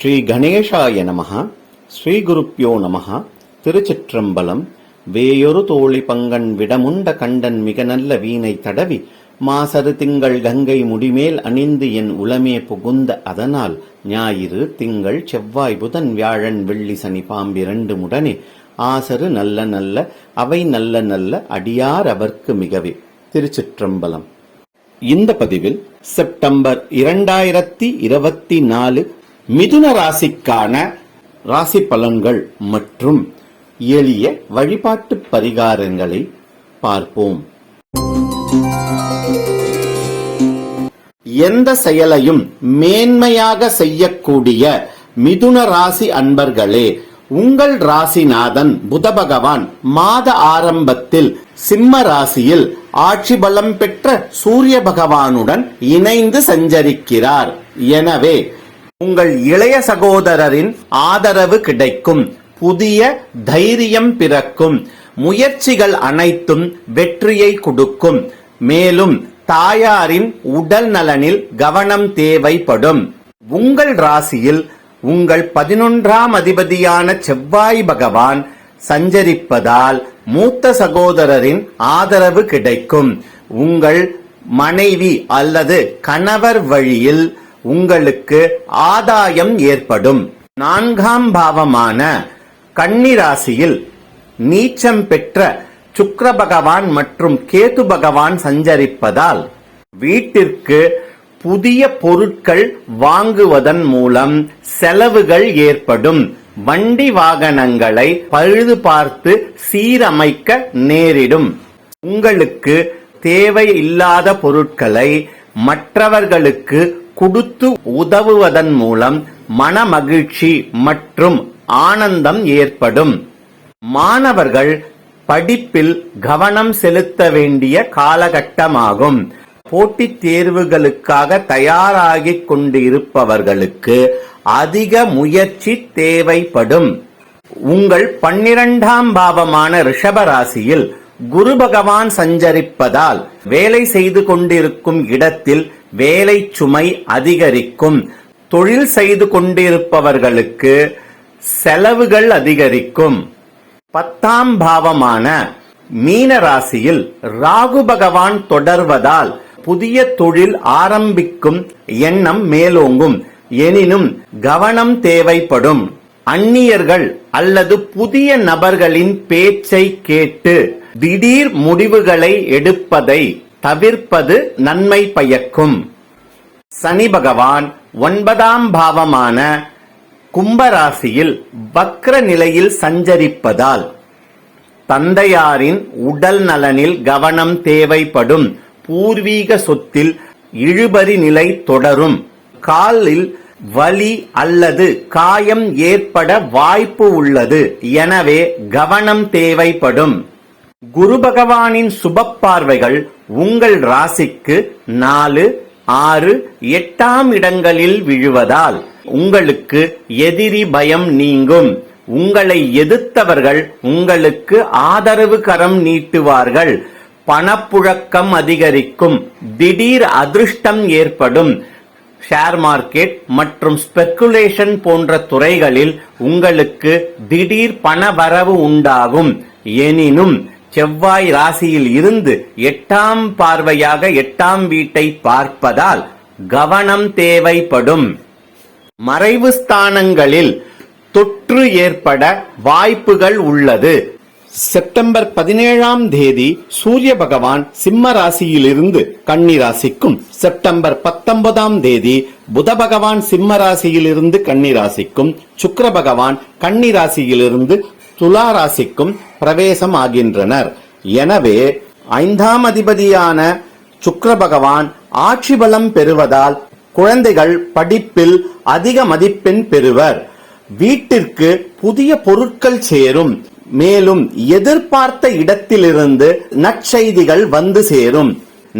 ஸ்ரீ கணேஷாய நமஹ ஸ்ரீ குருப்பியோ நமஹ திருச்சிற்றம்பலம் வேயொரு தோழி பங்கன் விடமுண்ட கண்டன் மிக நல்ல வீணை தடவி மாசரு திங்கள் கங்கை முடிமேல் அணிந்து என் உளமே புகுந்த அதனால் ஞாயிறு திங்கள் செவ்வாய் புதன் வியாழன் வெள்ளி சனி பாம்பிரண்டு முடனே ஆசரு நல்ல நல்ல அவை நல்ல நல்ல அடியார் அவர்க்கு மிகவே. திருச்சிற்றம்பலம். இந்த பதிவில் செப்டம்பர் இரண்டாயிரத்தி இருபத்தி நாலு மிதுன ராசிக்கான ராசி பலன்கள் மற்றும் எளிய வழிபாட்டு பரிகாரங்களை பார்ப்போம். எந்த செயலையும் மேன்மையாக செய்யக்கூடிய மிதுன ராசி அன்பர்களே உங்கள் ராசிநாதன் புத பகவான் மாத ஆரம்பத்தில் சிம்ம ராசியில் ஆட்சி பலம் பெற்ற சூரிய பகவானுடன் இணைந்து சஞ்சரிக்கிறார். எனவே உங்கள் இளைய சகோதரரின் ஆதரவு கிடைக்கும். புதிய தைரியம் பிறக்கும். முயற்சிகள் அனைத்தும் வெற்றியை கொடுக்கும். மேலும் தாயாரின் உடல் நலனில் கவனம் தேவைப்படும். உங்கள் ராசியில் உங்கள் பதினொன்றாம் அதிபதியான செவ்வாய் பகவான் சஞ்சரிப்பதால் மூத்த சகோதரரின் ஆதரவு கிடைக்கும். உங்கள் மனைவி அல்லது கணவர் வழியில் உங்களுக்கு ஆதாயம் ஏற்படும். நான்காம் பாவமான கன்னிராசியில் நீச்சம் பெற்ற சுக்கர பகவான் மற்றும் கேது பகவான் சஞ்சரிப்பதால் வீட்டிற்கு புதிய பொருட்கள் வாங்குவதன் மூலம் செலவுகள் ஏற்படும். வண்டி வாகனங்களை பழுது பார்த்து சீரமைக்க நேரிடும். உங்களுக்கு தேவையில்லாத பொருட்களை மற்றவர்களுக்கு கொடுத்து உதவுவதன் மூலம் மனமகிழ்ச்சி மற்றும் ஆனந்தம் ஏற்படும். மாணவர்கள் படிப்பில் கவனம் செலுத்த வேண்டிய காலகட்டமாகும். போட்டித் தேர்வுகளுக்காக தயாராகிக் கொண்டிருப்பவர்களுக்கு அதிக முயற்சி தேவைப்படும். உங்கள் பன்னிரண்டாம் பாவமான ரிஷபராசியில் குரு பகவான் சஞ்சரிப்பதால் வேலை செய்து கொண்டிருக்கும் இடத்தில் வேலை சுமை அதிகரிக்கும். தொழில் செய்து கொண்டிருப்பவர்களுக்கு செலவுகள் அதிகரிக்கும். பத்தாம் பாவமான மீன ராசியில் ராகு பகவான் தொடர்வதால் புதிய தொழில் ஆரம்பிக்கும் எண்ணம் மேலோங்கும். எனினும் கவனம் தேவைப்படும். அந்நியர்கள் அல்லது புதிய நபர்களின் பேச்சை கேட்டு திடீர் முடிவுகளை எடுப்பதை தவிர்ப்பது நன்மை பயக்கும். சனி பகவான் ஒன்பதாம் பாவமான கும்பராசியில் வக்ர நிலையில் சஞ்சரிப்பதால் தந்தையாரின் உடல் நலனில் கவனம் தேவைப்படும். பூர்வீக சொத்தில் இழுபறி நிலை தொடரும். காலில் வலி அல்லது காயம் ஏற்பட வாய்ப்பு உள்ளது. எனவே கவனம் தேவைப்படும். குரு பகவானின் சுப பார்வைகள் உங்கள் ராசிக்கு நாலு ஆறு எட்டாம் இடங்களில் விழுவதால் உங்களுக்கு எதிரி பயம் நீங்கும். உங்களை எதிர்த்தவர்கள் உங்களுக்கு ஆதரவு கரம் நீட்டுவார்கள். பணப்புழக்கம் அதிகரிக்கும். திடீர் அதிர்ஷ்டம் ஏற்படும். ஷேர் மார்க்கெட் மற்றும் ஸ்பெக்குலேஷன் போன்ற துறைகளில் உங்களுக்கு திடீர் பண வரவு உண்டாகும். எனினும் செவ்வாய் ராசியில் இருந்து எட்டாம் பார்வையாக எட்டாம் வீட்டை பார்ப்பதால் கவனம் தேவைப்படும். மறைவு ஸ்தானங்களில் தொற்று ஏற்பட வாய்ப்புகள் உள்ளது. செப்டம்பர் பதினேழாம் தேதி சூரிய பகவான் சிம்ம ராசியிலிருந்து கன்னி ராசிக்கும். செப்டம்பர் பத்தொன்பதாம் தேதி புத பகவான் சிம்ம ராசியிலிருந்து கன்னி ராசிக்கும். சுக்கிர பகவான் கன்னி ராசியிலிருந்து துலா ராசிக்கும் பிரவேசம் ஆகின்றனர் எனவே ஐந்தாம் அதிபதியான சுக்கிர பகவான் ஆட்சி பலம் பெறுவதால் குழந்தைகள் படிப்பில் அதிக மதிப்பெண் பெறுவர். வீட்டிற்கு புதிய பொருட்கள் சேரும். மேலும் எதிர்பார்த்த இடத்திலிருந்து நற்செய்திகள் வந்து சேரும்.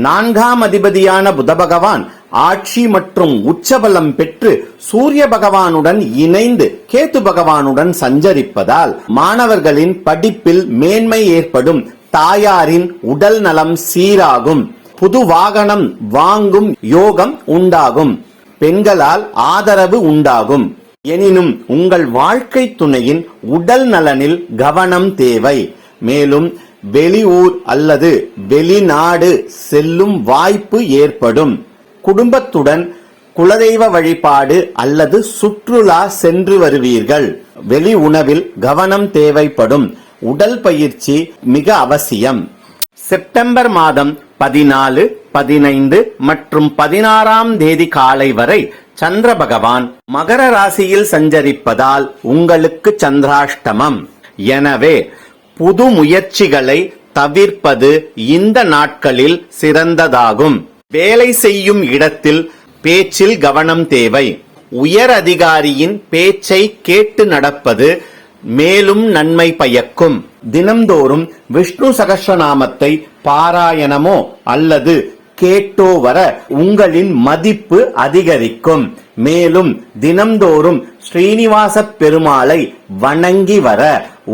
நான்காம் அதிபதியான புத பகவான் ஆட்சி மற்றும் உச்சபலம் பெற்று சூரிய பகவானுடன் இணைந்து கேத்து பகவானுடன் சஞ்சரிப்பதால் மாணவர்களின் படிப்பில் மேன்மை ஏற்படும். தாயாரின் உடல் நலம் சீராகும். புது வாகனம் வாங்கும் யோகம் உண்டாகும். பெண்களால் ஆதரவு உண்டாகும். எனினும் உங்கள் வாழ்க்கை துணையின் உடல் நலனில் கவனம் தேவை. மேலும் வெளியூர் அல்லது வெளிநாடு செல்லும் வாய்ப்பு ஏற்படும். குடும்பத்துடன் குலதெய்வ வழிபாடு அல்லது சுற்றுலா சென்று வருவீர்கள். வெளி உணவில் கவனம் தேவைப்படும். உடல் பயிற்சி மிக அவசியம். செப்டம்பர் மாதம் பதினாலு பதினைந்து மற்றும் பதினாறாம் தேதி காலை வரை சந்திர பகவான் மகர ராசியில் சஞ்சரிப்பதால் உங்களுக்கு சந்திராஷ்டமம். எனவே புது முயற்சிகளை தவிர்ப்பது இந்த நாட்களில் சிறந்ததாகும். வேலை செய்யும் இடத்தில் பேச்சில் கவனம் தேவை. உயர் அதிகாரியின் பேச்சை கேட்டு நடப்பது மேலும் நன்மை பயக்கும். தினம்தோறும் விஷ்ணு சகஸ்ரநாமத்தை பாராயணமோ அல்லது கேட்டோ வர உங்களின் மதிப்பு அதிகரிக்கும். மேலும் தினம்தோறும் ஸ்ரீனிவாச பெருமாளை வணங்கி வர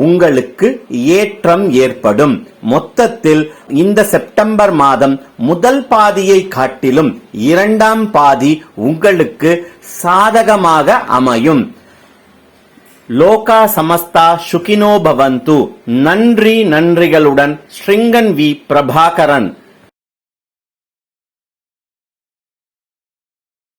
உங்களுக்கு ஏற்றம் ஏற்படும். மொத்தத்தில் இந்த செப்டம்பர் மாதம் முதல் பாதியை காட்டிலும் இரண்டாம் பாதி உங்களுக்கு சாதகமாக அமையும். லோகா சமஸ்தா சுகினோ பவந்து. நன்றி நன்றிகளுடன் ஸ்ரிங்கன் வி பிரபாகரன்.